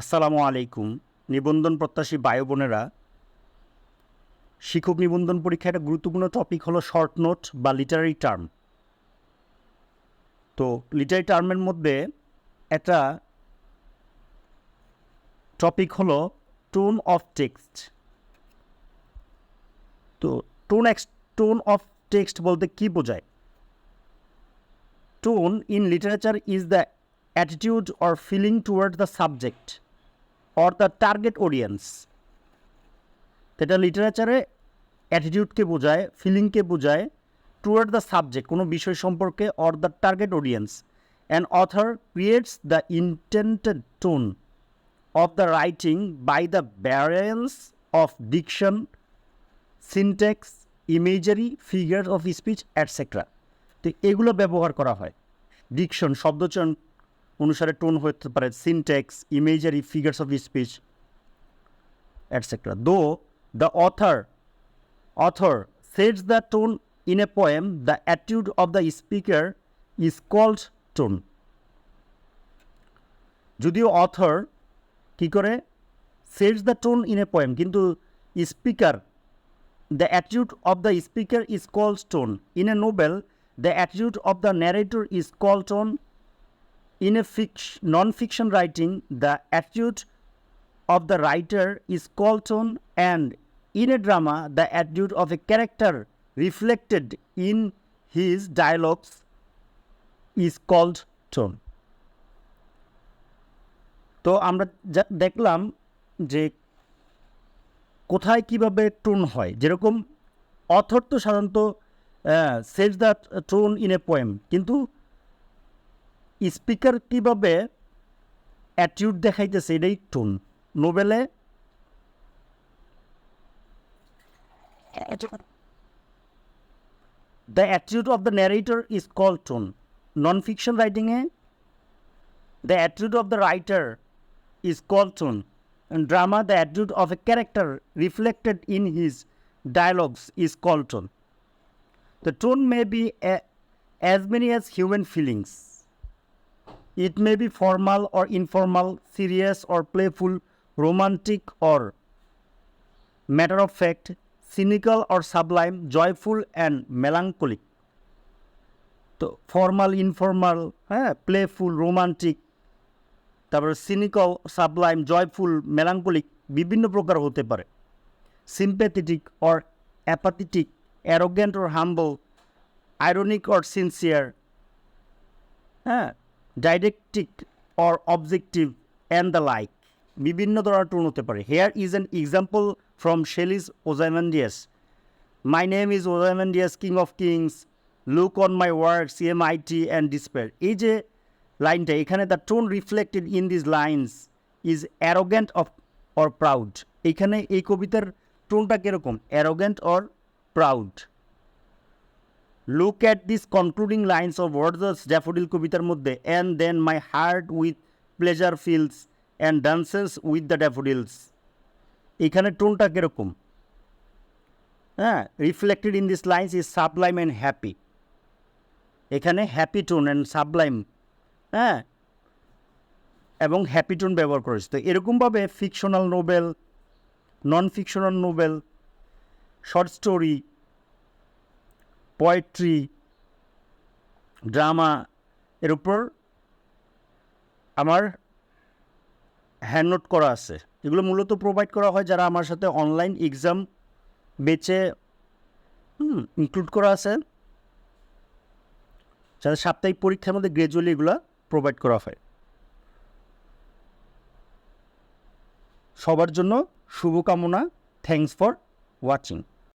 আসসালামু আলাইকুম। নিবন্ধন প্রত্যাশী বায়ু বোনেরা, শিক্ষক নিবন্ধন পরীক্ষায় একটা গুরুত্বপূর্ণ টপিক হলো শর্ট নোট বা লিটারারি টার্ম তো লিটারারি টার্মের মধ্যে একটা টপিক হলো টোন অফ টেক্সট তো টোন এক্স টোন অফ টেক্সট বলতে কি বোঝায়? Tone in literature is the attitude or feeling towards the subject. Or the target audience. এটা লিটারেচারে অ্যাটিটিউডকে বোঝায় ফিলিংকে বোঝায় টুয়ার্ড দ্য সাবজেক্ট কোনো বিষয় সম্পর্কে or the target audience and author creates the intended tone of the writing by the barrens of diction syntax imagery figure of speech etcetera তো এগুলো ব্যবহার করা হয়। ডিকশন শব্দচয়ন অনুসারে টোন হতে পারে syntax imagery figures of speech etcetera though the author author sets the tone in a poem the attitude of the speaker is called tone যদিও author কি করে? Sets the tone in a poem কিন্তু speaker the attitude of the speaker is called tone in a novel the attitude of the narrator is called tone In a fic- non-fiction writing, the attitude of the writer is called tone, and in a drama, the attitude of a character reflected in his dialogues is called tone. তো আমরা দেখলাম যে কোথায় কীভাবে tone হয় যেরকম author তো সাধারণত sets the tone in a poem কিন্তু স্পিকার কীভাবে অ্যাটিউড দেখাইতেছে? এটাই tone নোবেলে? The attitude of the narrator is call tone non fiction রাইটিংয়ে the attitude of the writer is call tone drama the attitude of a character reflected in his dialogues is call tone tone may be a- as many as human feelings. It may be formal or informal serious or playful romantic or matter of fact cynical or sublime joyful and melancholic তো formal informal হ্যাঁ playful romantic তারপরে cynical sublime joyful melancholic বিভিন্ন প্রকার হতে পারে। Sympathetic or apathetic arrogant or humble ironic or sincere হ্যাঁ didactic or objective and the like বিভিন্ন ধরনের টোন হতে পারে। Here is an example from Shelley's Ozymandias my name is Ozymandias king of kings look on my work ye mighty and despair এই যে লাইনটা, এখানে the tone reflected in this lines is arrogant of or proud এখানে এই কবিতার টোনটা কীরকম? Arrogant or proud look at this concluding lines of words daffodil কবিতার মধ্যে and then my heart with pleasure fills and dances with the daffodils এখানে টোনটা কীরকম? হ্যাঁ reflected in this lines is sublime and happy এখানে happy tone and sublime হ্যাঁ এবং happy tone ব্যবহার করেছে। তো এরকমভাবে fictional novel non fictional novel short story poetry drama এর উপর আমার হ্যান্ড নোট করা আছে। এগুলো মূলত প্রোভাইড করা হয় যারা আমার সাথে অনলাইন এক্সাম বেচে ইনক্লুড করা আছে। যাদের সাপ্তাহিক পরীক্ষার মধ্যে গ্রাজুয়ালি এগুলো প্রোভাইড করা হয়। সবার জন্য শুভকামনা থ্যাংকস ফর ওয়াচিং